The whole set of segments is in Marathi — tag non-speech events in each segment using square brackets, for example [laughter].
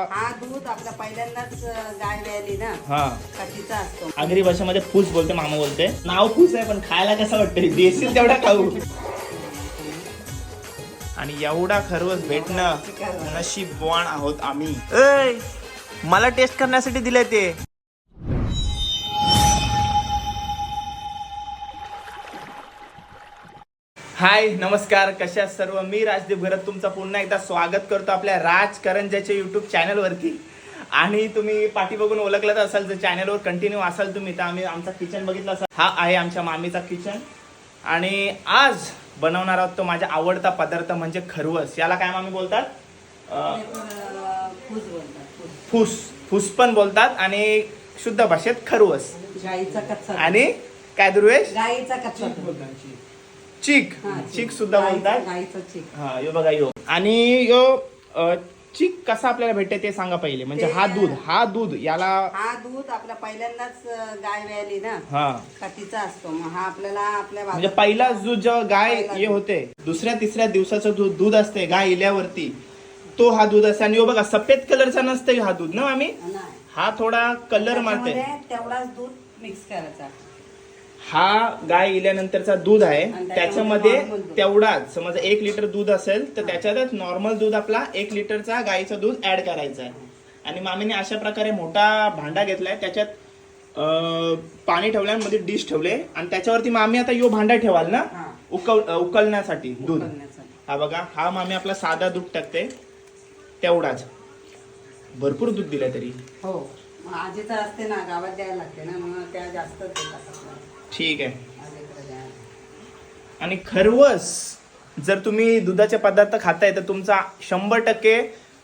हा दूध आपला पहिल्यांदाच गाय व्यायली ना. हा. कटीचा असतो. आगरी भाषेमध्ये फूस बोलते मामा बोलते. नाव फूस आहे पण खायला कसं वाटतं देशील तेवढा खाऊ. आणि एवढा खरवस भेटणं नशीबवान आहोत आम्ही. ऐ, मला टेस्ट करण्यासाठी दिले ते. हाय नमस्कार कशा सर्व? मी राजदीप घरत तुमचं पुन्हा एकदा स्वागत करतो आपल्या राज करंजाच्या युट्यूब चॅनलवरती आणि तुम्ही पाठी बघून ओळखलाच असाल जर चॅनलवर कंटिन्यू असाल तुम्ही तर आम्ही आमचा किचन बघितला असाल. हा आहे आमच्या मामीचा किचन आणि आज बनवणार आहोत तो माझा आवडता पदार्थ म्हणजे खरवस. याला काय मामी बोलतात? फूस. फूस. पण बोलतात आणि शुद्ध भाषेत खरवस. आणि काय दुर्वेश? गाईचा. चिक. हा, चिक. सुद्धा बोलतात गाईचा चिक. हा यो बघा यो. आणि यो अ, चिक कसा आपल्याला भेटते ते सांगा पहिले. म्हणजे ते- हा दूध हा दूध याला हा दूध आपला पहिल्यांदाच अं, गाय व्यायली ना. हा. कटीचा असतो. मग हा आपल्याला आपल्या म्हणजे पहिला दूध जेव्हा गाय पहिला हे दूध. होते दुसऱ्या तिसऱ्या दिवसाचं दूध दूध असते गाय इल्यावरती तो हा दूध असते. आणि यो बघा सफेद कलरचा नसते हा दूध ना आम्ही? नाही. हा थोडा कलर मारते. त्याच्यामध्ये तेवढाच दूध मिक्स करायचा. हा गाय इल्यानंतरचा दूध आहे. त्याच्यामध्ये. तेवढाच समज एक लिटर दूध असेल तर त्याच्यातच नॉर्मल दूध आपला एक लिटरचा गाईचं दूध ऍड करायचं आहे. आणि मामीने अशा प्रकारे मोठा भांडा घेतलाय. त्याच्यात पाणी ठेवलंय आणि मध्ये डिश ठेवले. आणि त्याच्यावरती मामी आता यो भांडा ठेवाल ना. उकल उकलण्यासाठी दूध. हा बघा हा मामी आपला साधा दूध टाकते. तेवढाच. भरपूर दूध दिलंय तरी. हो. आजीचं असते ना गावात द्यायला लागते ना मग त्या जास्त ठीक आहे. आणि खरवस जर तुम्ही दुधाचे पदार्थ खाताय तर तुमचा शंभर टक्के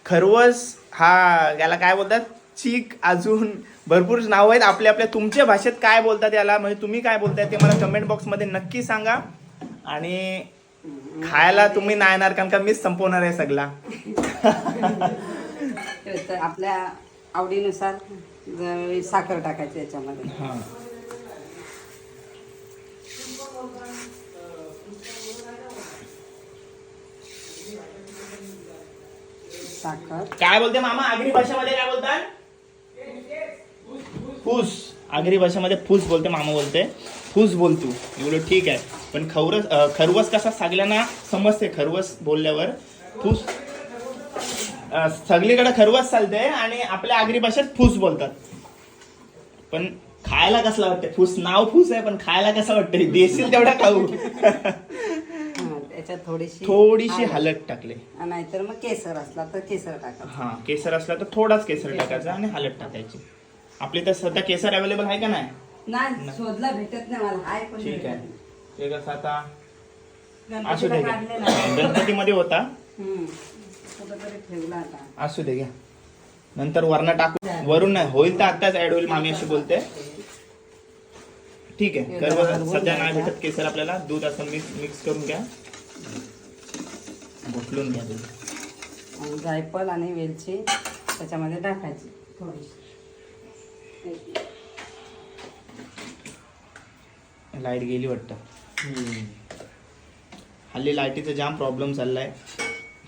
खरवस हा याला काय बोलतात? चीक अजून भरपूर नाव आहेत. आपल्या आपल्या तुमच्या भाषेत काय बोलतात याला? म्हणजे तुम्ही काय बोलताय ते मला कमेंट बॉक्समध्ये नक्की सांगा. आणि खायला तुम्ही नाही येणार कारण का मीच संपवणार आहे सगळा. आपल्या आवडीनुसार साखर टाकायची याच्यामध्ये. साखर. काय बोलते मामा? आगरी भाषेमध्ये काय बोलतात? फूस. आगरी भाषेमध्ये फूस बोलते मामा बोलते. फूस बोलतो. एवढं ठीक आहे. पण खवरस खरवस कसा सगळ्यांना समजते खरवस बोलल्यावर. फूस. सगळीकडे खरवस चालते आणि आपल्या आगरी भाषेत फूस बोलतात. पण खायला कसं वाटतं फूस नाव फूस आहे पण खायला कसं वाटतं देशील तेवढा खाऊ. [laughs] त्याच्यात थोडीशी थोडीशी हलत टाकले. नाहीतर मग केसर असला तर केसर टाका हा केसर असला तर थोडाच केसर टाकायचा आणि हलत टाकायची. आपली तर सध्या केसर अवेलेबल आहे का नाही? नाही शोधला भेटत नाही मला. पण ठीक आहे. ते कसं आता असू दे आहे. गणपतीमध्ये होता. कुठंतरी ठेवला आता. असू दे घ्या. नंतर वरण टाकू. वरून नाही. होईल तर आताच ऍड होईल. मामी अशी बोलते. ठीक आहे. सध्या नाही. भेटत केसर आपल्याला. दूध असं मिक्स मिक्स करून घ्या. घोटलून घ्या दूध आणि जायफळ आणि वेलची त्याच्यामध्ये टाकायची थोडीशी. लाइट गेली वाटतं. हल्ली लाईटीचा जाम प्रॉब्लेम चाललाय.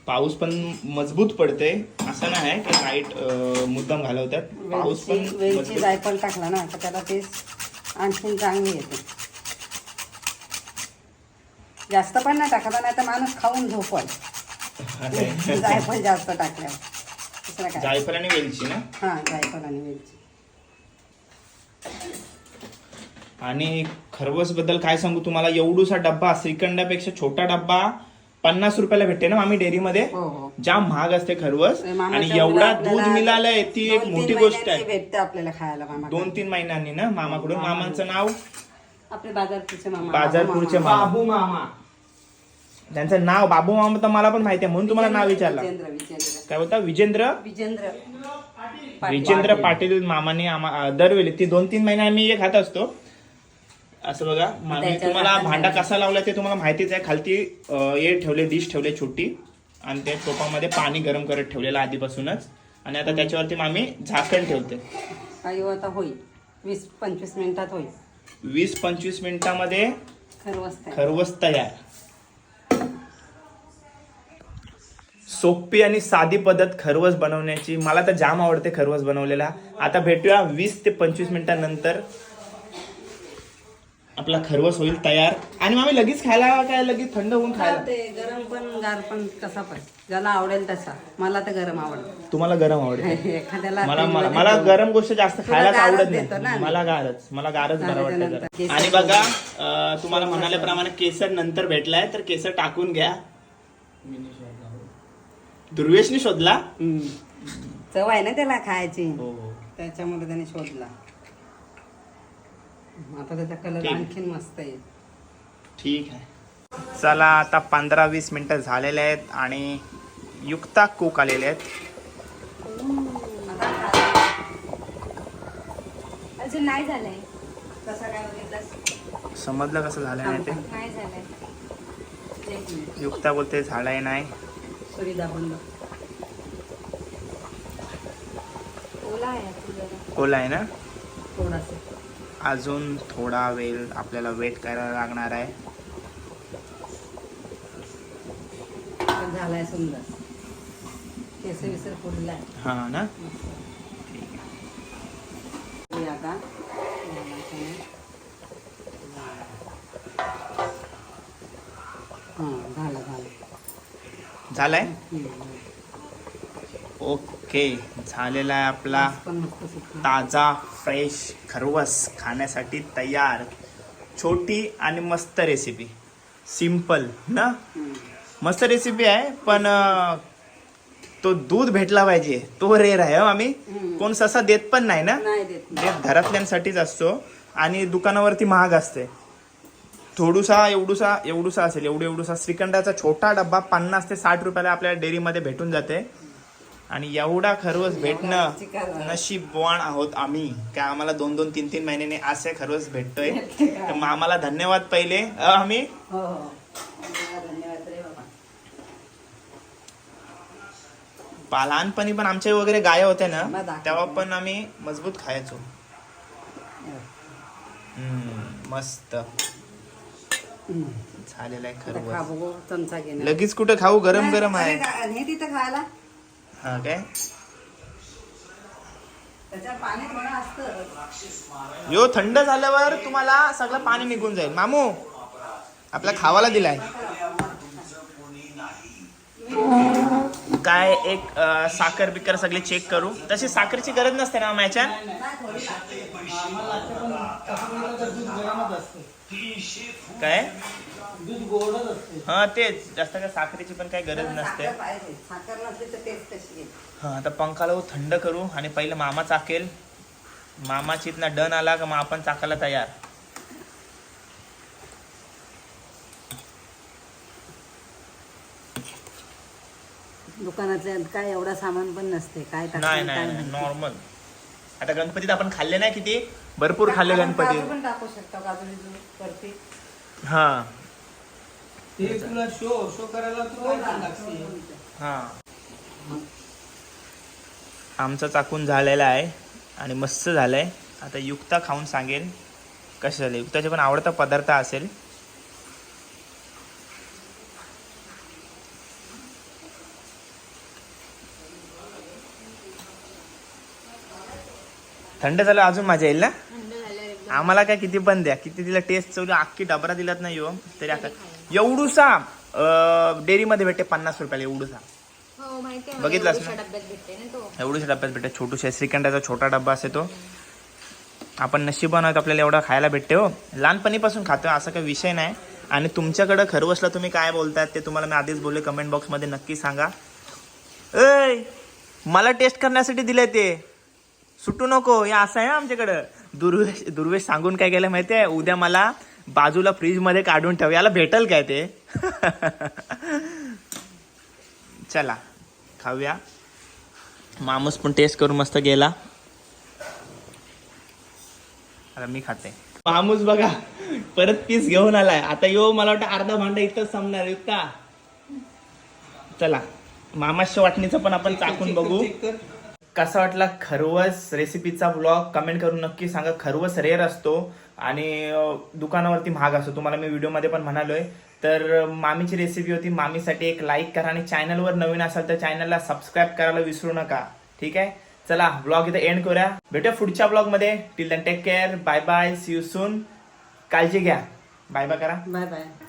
पाऊस पण मजबूत पडते असं नाही आहे की लाइट मुद्दाम घालवतात. पाऊस पण वेलची जायफळ टाकला ना तर त्याला टेस्ट आणखीन चांगली येते. जास्त पण नाही टाकायचा नाही तर माणूस खाऊन झोपल. [laughs] जायफळ जास्त टाकल्यावर. दुसरं काय? जायफळ आणि वेलची ना? हा जायफळ आणि वेलची. आणि खरवसबद्दल काय सांगू तुम्हाला? एवढूसा डब्बा श्रीखंडापेक्षा छोटा डब्बा पन्नास रुपयाला भेटते ना आम्ही डेअरीमध्ये? हो हो. जाम महाग असते खरवस. मामाच्या आणि एवढा आपल्याला दूध मिळालंय ती एक दोन-तीन मोठी गोष्ट महिन्यांनी आहे भेटते आपल्याला खायला मामा दोन तीन महिन्यांनी ना मामाकडून. मामांचं नाव आपले बाजारपूरचे मामा बाजारपूरचे मामा. बाबू मामा. त्यांचं नाव बाबू मामा तर मला पण माहिती आहे म्हणून तुम्हाला नाव विचारलं. विजेंद्र विजेंद्र. काय बोलता? विजेंद्र? विजेंद्र. पाटील. विजेंद्र पाटील. मामाने आम्हा दरवेळी ती दोन तीन महिने आम्ही हे खात असतो. असं बघा मा- तुम्हाला आपण भांडा? कसा लावला ते तुम्हाला माहितीच आहे. खालती अं, हे ठेवले डिश ठेवले छोटी आणि त्या टोपामध्ये पाणी गरम करत ठेवलेलं आधीपासूनच. आणि आता त्याच्यावरती आम्ही झाकण ठेवते. काही आता होईल. वीस पंचवीस मिनिटात होईल. वीस पंचवीस मिनिटामध्ये खरवस्त आहे. खरवस तयार. सोपी आणि साधी पद्धत खरवस बनवण्याची. मला तर जाम आवडते खरवस बनवलेला. आता भेटूया वीस ते पंचवीस मिनिटांनंतर आपला खरवस होईल तयार. आणि मग आम्ही लगेच खायला काय लगेच थंड होऊन खायला? ते गरम पण गार पण कसा पण. ज्याला आवडेल तसा. मला तर गरम आवडत. तुम्हाला गरम आवडते? [laughs] एखाद्याला मला मला. गरम गोष्ट जास्त खायलाच गारच आवडत देतो ना नाही आम्ही. मला गारच. मला गारच बरं वाटतं त्यानंतर जरा. केसर आणि बघा अं, तुम्हाला म्हणाल्याप्रमाणे केसर नंतर भेटलाय तर केसर टाकून घ्या. दुर्वेशनी शोधला. चव आहे ना त्याला खायची. हो. त्याच्यामुळे त्याने शोधला. आता त्याचा कलर ठीक. आणखीन मस्त आहे. ठीक आहे. चला आता पंधरा वीस मिनिटं झालेले आहेत आणि युक्ता कोक आलेले आहेत. अजून नाही झालंय. कसा काय बघितलास? समजलं कसं झालं नाही ते? नाही झालंय. एक मिनिट. युक्ता बोलते झालंय नाही. सुरी दाबून बघ. ओला आहे जरा. ओला आहे ना? थोडासा. अजून थोडा वेळ आपल्याला वेट करायला लागणार आहे. झालाय सुंदर. केस विसर फुललाय हा ना? आता झालं झालं. झालंय? हम्म. ओके झालेला आहे आपला. ताजा फ्रेश खरवस खाण्यासाठी तयार छोटी आणि मस्त रेसिपी सिंपल ना. मस्त रेसिपी आहे पण तो दूध भेटला पाहिजे. तो रेअर आहे हो आम्ही. कोण ससा देत पण नाही ना? देत. घरातल्यांसाठीच असतो आणि दुकानावरती महाग असते. थोडूसा एवढूसा एवढूसा असेल एवढं एवढूसा. श्रीखंडाचा छोटा डब्बा पन्नास ते साठ रुपयाला आपल्याला डेअरीमध्ये भेटून जाते. आणि एवढा खरवस भेटणं. नशीबवान आहोत आम्ही. काय आम्हाला दोन दोन तीन तीन महिन्याने असे खरवस भेटतोय. तर मग आम्हाला धन्यवाद पहिले. आम्ही? हो हो. लहानपणी पण आमच्या वगैरे गाय होत्या ना. तेव्हा पण आम्ही मजबूत खायचो. हम्म, मस्त. झालेलं आहे आता खा खरवस. बघू चमचा घेणार. लगेच कुठे खाऊ? गरम गरम आहे. हे खायला? हा काय यो थंड झाल्यावर तुम्हाला सगळं पाणी निघून जाईल. मामू आपल्या खावाला दिलाय. काय एक साखर बिकर सगळे चेक करू. तशी साखरची गरज नसते ना मॅच्या काय? हा तेच. जास्त काय साखरेची पण काही गरज नसते. साखर नसली तर हा आता पंखाला वो थंड करू आणि पहिलं मामा चाकेल. मामाची इथनं डन आला का मग आपण चाकायला तयार. दुकानातल्या काय एवढा सामान पण नसते. काय नाही काय नाही. नॉर्मल. आता गणपतीत आपण खाल्ले नाही किती? भरपूर खाल्ले आपण गणपती. काजू पण टाकू शकतो काजू बिजू वरती. हा. ते तुला शो शो करायला तू काय पण लागशील. हा. आमचं चाकून झालेलं आहे आणि मस्त झालंय. आता युक्ता खाऊन सांगेल कसं झालं युक्ताचे पण आवडता पदार्थ असेल. थंड झालं अजून मजा येईल ना आम्हाला काय किती पण द्या. किती तिला टेस्ट चवली अख्खी डबरा दिलात नाही हो. तरी आता एवढूसा डेअरीमध्ये भेटते पन्नास रुपयाला एवढूसा. हो बघितलास ना? एवढूशा डब्यात भेटते. छोटूशा श्रीखंडाचा छोटा डब्बा असते तो. आपण नशिबान आहोत आपल्याला एवढा खायला भेटते हो. लहानपणीपासून खातो असा काही विषय नाही. आणि तुमच्याकडं खरवसला तुम्ही काय बोलतायत ते तुम्हाला मी आधीच बोलले. कमेंट बॉक्समध्ये नक्की सांगा. ऐ मला टेस्ट करण्यासाठी दिलंय ते. सुटू नको हे असं आहे ना आमच्याकडं. दुर्वेश दुर्वेश सांगून काय केलं माहितीये? उद्या मला बाजूला फ्रीजमध्ये काढून ठेव याला भेटल काय ते? [laughs] चला खाऊया. माणूस पण टेस्ट करून मस्त गेला. आता मी खाते. मामूस बघा परत पीस घेऊन आलाय. आता यो मला वाटतं अर्धा भांडा इथंच संपणार युक्ता चला मामाच्या वाटणीचं पण आपण चाकून बघू. कसा वाटला खरवस रेसिपीचा ब्लॉग कमेंट करून नक्की सांगा. खरवस रेअर असतो आणि दुकानावरती महाग असतो. तुम्हाला मी व्हिडिओमध्ये पण म्हणालोय. तर मामीची रेसिपी होती. मामीसाठी एक लाईक करा आणि चॅनलवर नवीन असाल तर चॅनलला सबस्क्राईब करायला विसरू नका. ठीक आहे? चला ब्लॉग इथं एंड करूया. भेटूया पुढच्या ब्लॉगमध्ये till then take care bye bye see you soon काळजी घ्या. बाय बाय करा. Bye bye